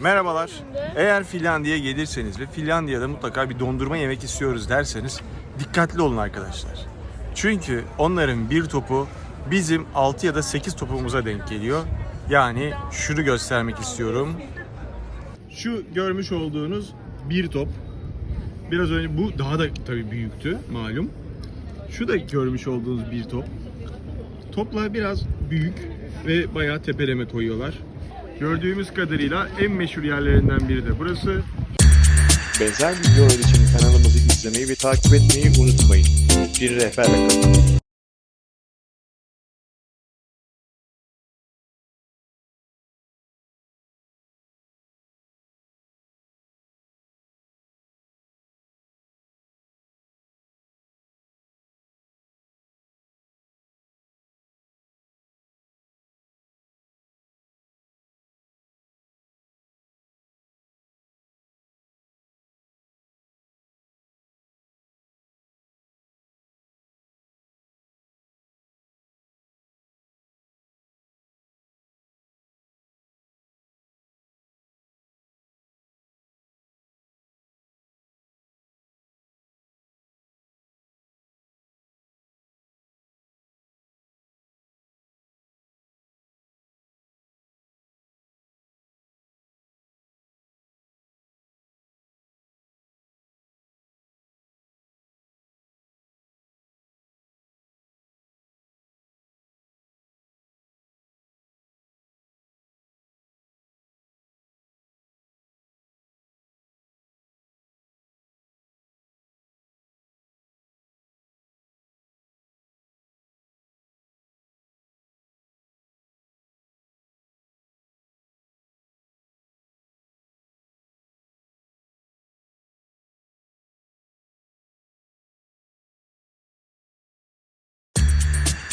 Merhabalar. Eğer Finlandiya'ya gelirseniz ve Finlandiya'da mutlaka bir dondurma yemek istiyoruz derseniz dikkatli olun arkadaşlar. Çünkü onların bir topu bizim 6 ya da 8 topumuza denk geliyor. Yani şunu göstermek istiyorum. Şu görmüş olduğunuz bir top. Biraz önce bu daha da tabii büyüktü malum. Şu da görmüş olduğunuz bir top. Toplar biraz büyük ve bayağı tepeleme koyuyorlar. Gördüğümüz kadarıyla en meşhur yerlerinden biri de burası. Benzer videolar için kanalımızı izlemeyi ve takip etmeyi unutmayın. Bir rehberle kalın.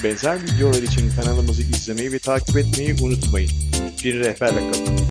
Benzer videolar için kanalımızı izlemeyi ve takip etmeyi unutmayın. Bir rehberle kalın.